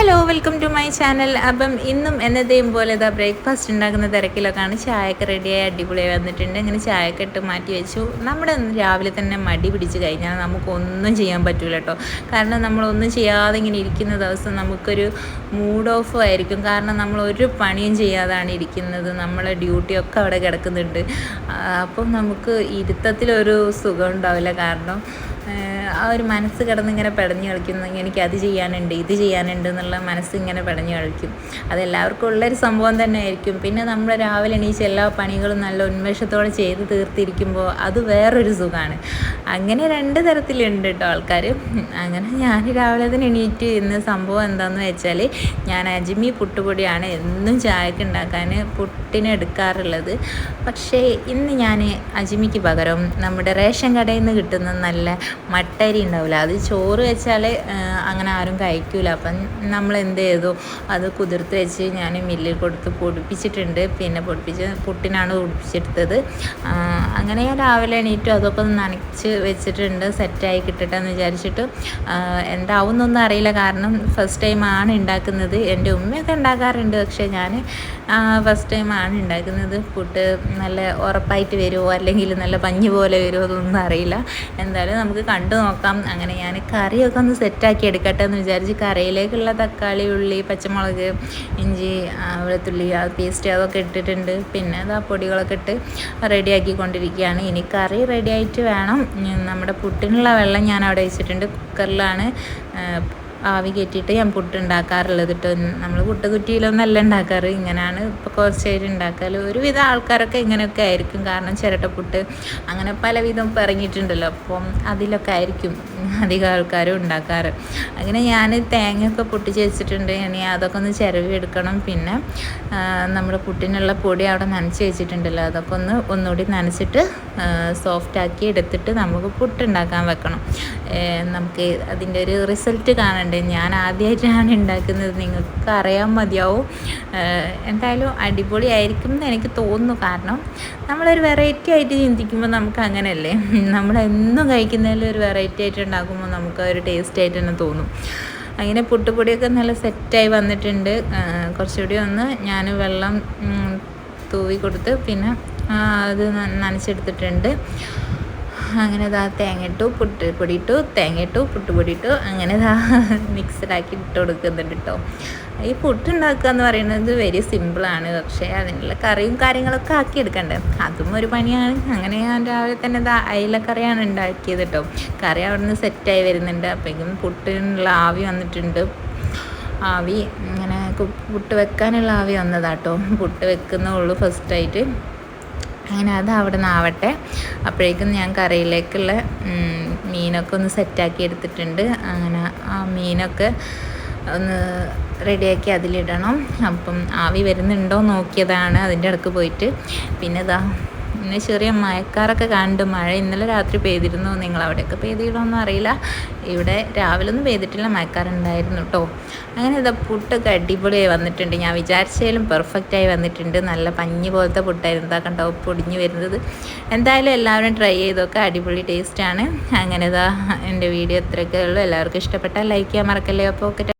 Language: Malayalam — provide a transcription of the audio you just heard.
Hello welcome to my channel. അപ്പം ഇന്നും എന്നതേയും പോലെ ഇതാ ബ്രേക്ക്ഫാസ്റ്റ് ഉണ്ടാക്കുന്ന തിരക്കിലൊക്കെയാണ് ചായയൊക്കെ റെഡിയായി അടിപൊളിയായി വന്നിട്ടുണ്ട്. അങ്ങനെ ചായയൊക്കെ ഇട്ട് മാറ്റി വെച്ചു. നമ്മുടെ രാവിലെ തന്നെ മടി പിടിച്ച് കഴിഞ്ഞാൽ നമുക്കൊന്നും ചെയ്യാൻ പറ്റില്ല കേട്ടോ കാരണം നമ്മളൊന്നും ചെയ്യാതെ ഇങ്ങനെ ഇരിക്കുന്ന ദിവസം നമുക്കൊരു മൂഡ് ഓഫ് ആയിരിക്കും. കാരണം നമ്മൾ ഒരു പണിയും ചെയ്യാതാണ് ഇരിക്കുന്നത്. നമ്മളെ ഡ്യൂട്ടിയൊക്കെ അവിടെ കിടക്കുന്നുണ്ട്. അപ്പം നമുക്ക് ഇരുത്തത്തിലൊരു സുഖം ഉണ്ടാവില്ല കാരണം ആ ഒരു മനസ്സ് കിടന്നിങ്ങനെ പെടഞ്ഞു കളിക്കുന്നു. എനിക്ക് അത് ചെയ്യാനുണ്ട് ഇത് ചെയ്യാനുണ്ട് എന്നുള്ള മനസ്സ് ഇങ്ങനെ പെടഞ്ഞു കളിക്കും. അതെല്ലാവർക്കും ഉള്ളൊരു സംഭവം തന്നെ ആയിരിക്കും പിന്നെ നമ്മൾ രാവിലെ എണീച്ച് എല്ലാ പണികളും നല്ല ഉന്മേഷത്തോടെ ചെയ്ത് തീർത്തിരിക്കുമ്പോൾ അത് വേറൊരു സുഖമാണ് അങ്ങനെ രണ്ട് തരത്തിലുണ്ട് കേട്ടോ ആൾക്കാർ അങ്ങനെ ഞാൻ രാവിലെ തന്നെ എണീറ്റ് ഇന്ന് സംഭവം എന്താണെന്ന് വെച്ചാൽ ഞാൻ അജിമി പുട്ടുപൊടിയാണ് എന്നും ചായക്ക് ഉണ്ടാക്കാൻ പുട്ടിന് എടുക്കാറുള്ളത്. പക്ഷേ ഇന്ന് ഞാൻ അജിമിക്ക് പകരം നമ്മുടെ റേഷൻ കടയിൽ നിന്ന് കിട്ടുന്ന നല്ല മട്ടരി ഉണ്ടാവില്ല. അത് ചോറ് വെച്ചാൽ അങ്ങനെ ആരും കഴിക്കില്ല അപ്പം നമ്മൾ എന്ത് ചെയ്തു? അത് കുതിർത്ത് വെച്ച് ഞാൻ മില്ലിൽ കൊടുത്ത് പൊടിപ്പിച്ചിട്ടുണ്ട്. പിന്നെ പൊടിപ്പിച്ച് പുട്ടിനാണ് പൊടിപ്പിച്ചെടുത്തത് അങ്ങനെ ഞാൻ രാവിലെ എണീറ്റു. അതൊക്കെ നനച്ച് വെച്ചിട്ടുണ്ട്. സെറ്റായി കിട്ടട്ടെ എന്ന് വിചാരിച്ചിട്ട് എന്താവുന്നൊന്നും അറിയില്ല. കാരണം ഫസ്റ്റ് ടൈമാണ് ഉണ്ടാക്കുന്നത്. എന്റെ ഉമ്മയൊക്കെ ഉണ്ടാക്കാറുണ്ട്. പക്ഷേ ഞാൻ ഫസ്റ്റ് ടൈം ആണ് ഉണ്ടാക്കുന്നത് ഫുഡ് നല്ല ഉറപ്പായിട്ട് വരുമോ അല്ലെങ്കിൽ നല്ല പഞ്ഞ് പോലെ വരുമോ അതൊന്നും അറിയില്ല. എന്തായാലും നമുക്ക് കണ്ടു നോക്കാം. അങ്ങനെ ഞാൻ കറിയൊക്കെ ഒന്ന് സെറ്റാക്കി എടുക്കട്ടെ എന്ന് വിചാരിച്ച് കറിയിലേക്കുള്ള തക്കാളി ഉള്ളി പച്ചമുളക് ഇഞ്ചി വെളുത്തുള്ളി പേസ്റ്റ് അതൊക്കെ ഇട്ടിട്ടുണ്ട്. പിന്നെ അത് ആ പൊടികളൊക്കെ ഇട്ട് റെഡിയാക്കി കൊണ്ടിരിക്കുകയാണ്. ഇനി കറി റെഡിയായിട്ട് വേണം. നമ്മുടെ പുട്ടിനുള്ള വെള്ളം ഞാൻ അവിടെ വെച്ചിട്ടുണ്ട്. കുക്കറിലാണ് ആവി കയറ്റിയിട്ട് ഞാൻ പുട്ട് ഉണ്ടാക്കാറുള്ളത് കേട്ടോ നമ്മൾ പുട്ട് കുറ്റിയിലൊന്നല്ല ഉണ്ടാക്കാറ്. ഇങ്ങനെയാണ് ഇപ്പോൾ കുറച്ചായിട്ട് ഉണ്ടാക്കാറ് ഒരുവിധം ആൾക്കാരൊക്കെ ഇങ്ങനെയൊക്കെ ആയിരിക്കും. കാരണം ചിരട്ടപ്പുട്ട് അങ്ങനെ പലവിധം ഇറങ്ങിയിട്ടുണ്ടല്ലോ. അപ്പം അതിലൊക്കെ ആയിരിക്കും അധികം ആൾക്കാരും ഉണ്ടാക്കാറ്. അങ്ങനെ ഞാൻ തേങ്ങയൊക്കെ പൊട്ടിച്ച് ചേച്ചിട്ടുണ്ട്. ഇനി അതൊക്കെ ഒന്ന് ചിരവി എടുക്കണം. പിന്നെ നമ്മുടെ പുട്ടിനുള്ള പൊടി അവിടെ നനച്ച് വെച്ചിട്ടുണ്ടല്ലോ. അതൊക്കെ ഒന്ന് ഒന്നുകൂടി നനച്ചിട്ട് സോഫ്റ്റാക്കി എടുത്തിട്ട് നമുക്ക് പുട്ടുണ്ടാക്കാൻ വെക്കണം. നമുക്ക് അതിന്റെ ഒരു റിസൾട്ട് കാണണ്ട? ഉണ്ട് ഞാൻ ആദ്യമായിട്ടാണ് ഉണ്ടാക്കുന്നത്. നിങ്ങൾക്ക് അറിയാൻ മതിയാവും എന്തായാലും അടിപൊളിയായിരിക്കും എന്ന് എനിക്ക് തോന്നുന്നു. കാരണം നമ്മളൊരു വെറൈറ്റി ആയിട്ട് ചിന്തിക്കുമ്പോൾ നമുക്ക് അങ്ങനെയല്ലേ? നമ്മളെന്നും കഴിക്കുന്നതിൽ ഒരു വെറൈറ്റി ആയിട്ട് ഉണ്ടാക്കുമ്പോൾ നമുക്ക് ഒരു ടേസ്റ്റ് ആയിട്ട് തന്നെ തോന്നും. അങ്ങനെ പുട്ടുപൊടിയൊക്കെ നല്ല സെറ്റായി വന്നിട്ടുണ്ട്. കുറച്ചുകൂടി ഒന്ന് ഞാൻ വെള്ളം തൂവി കൊടുത്ത് പിന്നെ അത് നനച്ചെടുത്തിട്ടുണ്ട്. അങ്ങനെ ഇതാ തേങ്ങ ഇട്ടു പുട്ട് പൊടി ഇട്ടു തേങ്ങ ഇട്ടു പുട്ടുപൊടി ഇട്ടു അങ്ങനെ ഇതാ മിക്സഡാക്കി ഇട്ട് കൊടുക്കുന്നുണ്ട് കേട്ടോ ഈ പുട്ടുണ്ടാക്കുക എന്ന് പറയുന്നത് വെരി സിമ്പിളാണ്. പക്ഷേ അതിനുള്ള കറിയും കാര്യങ്ങളൊക്കെ ആക്കി എടുക്കണ്ടേ അതും ഒരു പണിയാണ്. അങ്ങനെ ഞാൻ രാവിലെ തന്നെ ഇതാ അയിലക്കറിയാണ് ഉണ്ടാക്കിയത് കേട്ടോ കറി അവിടെ നിന്ന് സെറ്റായി വരുന്നുണ്ട്. അപ്പോഴേക്കും പുട്ടിനുള്ള ആവി വന്നിട്ടുണ്ട്. ആവി ഇങ്ങനെ പുട്ട് വെക്കാനുള്ള ആവി വന്നതാട്ടോ പുട്ട് വെക്കുന്നുള്ളൂ ഫസ്റ്റായിട്ട്. അങ്ങനെ അത് അവിടെ നിന്ന് ആവട്ടെ. അപ്പോഴേക്കും ഞാൻ കറിയിലേക്കുള്ള മീനൊക്കെ ഒന്ന് സെറ്റാക്കി എടുത്തിട്ടുണ്ട്. അങ്ങനെ ആ മീനൊക്കെ ഒന്ന് റെഡിയാക്കി അതിലിടണം. അപ്പം ആവി വരുന്നുണ്ടോ നോക്കിയതാണ് അതിന്റെ ഇടയ്ക്ക് പോയിട്ട്. പിന്നെ ഇതാ പിന്നെ ചെറിയ മഴക്കാറൊക്കെ കണ്ട് മഴ ഇന്നലെ രാത്രി പെയ്തിരുന്നു. നിങ്ങൾ അവിടെയൊക്കെ പെയ്തിടണമെന്നും അറിയില്ല. ഇവിടെ രാവിലെ ഒന്നും പെയ്തിട്ടില്ല മഴക്കാറുണ്ടായിരുന്നു കേട്ടോ അങ്ങനെ ഇതാ പുട്ടൊക്കെ അടിപൊളിയായി വന്നിട്ടുണ്ട്. ഞാൻ വിചാരിച്ചാലും പെർഫെക്റ്റായി വന്നിട്ടുണ്ട്. നല്ല പഞ്ഞി പോലത്തെ പുട്ടായിരുന്നു. ഇതാ കണ്ടോ പൊടിഞ്ഞു വരുന്നത്. എന്തായാലും എല്ലാവരും ട്രൈ ചെയ്തൊക്കെ അടിപൊളി ടേസ്റ്റാണ് അങ്ങനെ ഇതാ എന്റെ വീഡിയോ ഇത്രയൊക്കെ ഉള്ളൂ. എല്ലാവർക്കും ഇഷ്ടപ്പെട്ടാൽ ലൈക്ക് ചെയ്യാൻ മറക്കല്ലേ. അപ്പോൾ ഓക്കെ